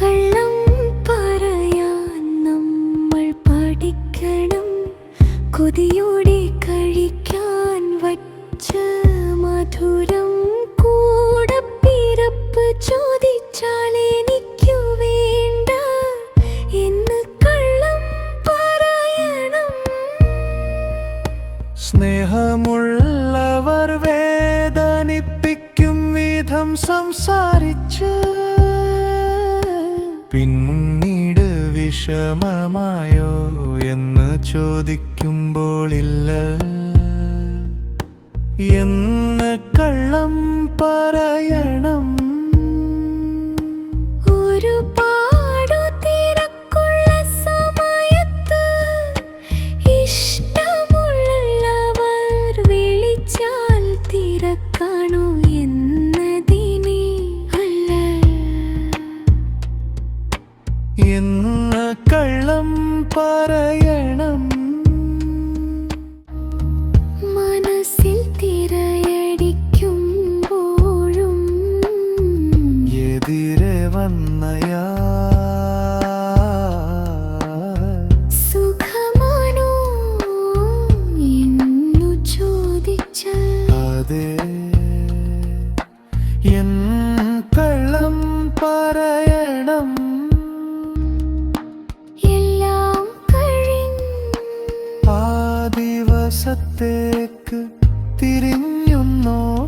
കള്ളം പറയാൻ നമ്മൾ പഠിക്കണം. കൊതിയോടെ കഴിക്കാൻ വച്ച മധുരം സ്നേഹമുള്ളവർ വേദനിപ്പിക്കും വിധം സംസാരിച്ച്. പിന്നീട് വിഷമമായോ എന്ന് ചോദിക്കുമ്പോളില്ല. എന്ന് കള്ളം പറയണം കള്ളം പറയണം. മനസ്സിൽ തിരയടിക്കുമ്പോഴും എതിരെ വന്നയാ സുഖമാണോ എന്നു ചോദിച്ചാൽ അതെ എൻ ദിവസത്തേക്ക് തിരിഞ്ഞു നോക്കുമ്പോൾ